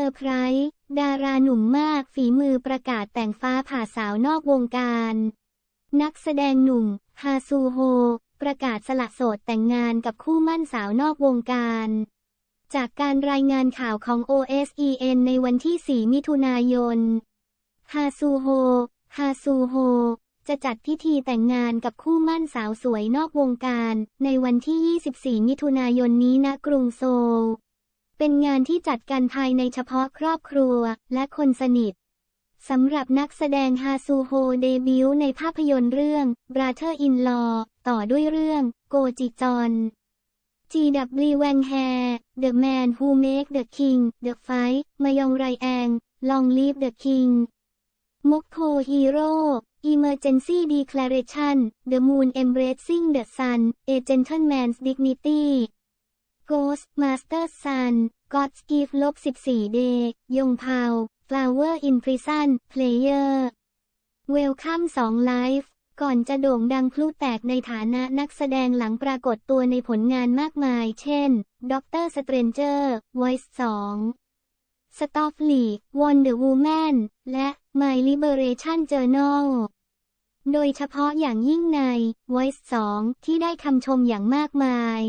อร์ไพรส์ดาราหนุ่มมากฝีมือประกาศแต่งฟ้าผ่าสาวนอกวงการ นักแสดงหนุ่ม ฮาซูโฮ ประกาศสละโสดแต่งงานกับคู่มั่นสาวนอกวงการ จากการรายงานข่าวของ OSEN ในวันที่ 4 มิถุนายน ฮาซูโฮ ฮาซูโฮ จะจัดพิธีแต่งงานกับคู่มั่นสาวสวยนอกวงการ ในวันที่ 24 มิถุนายนนี้ณกรุงโซล เป็นงานที่จัดกันภายในเฉพาะครอบครัวและคนสนิทสำหรับนักแสดงฮาซูโฮเดบิวต์ในภาพยนตร์เรื่อง Brother in Law ต่อด้วยเรื่อง โกจิจอน G.W. Wang Hair The Man Who Make the King The Fight มายองไรแอง Long Live the King มกโคฮีโร่ Emergency Declaration The Moon Embracing the Sun A Gentleman's Dignity Ghost Master Sun God's Gift ลบ14 Day ยงพาว Flower in Prison Player Welcome 2 Life ก่อนจะโด่งดังพลุแตกในฐานะนักแสดงหลังปรากฏตัวในผลงานมากมาย เช่น Doctor Stranger Voice 2 Stop League Wonder Woman และ My Liberation Journal โดยเฉพาะอย่างยิ่งใน Voice 2 ที่ได้คำชมอย่างมากมาย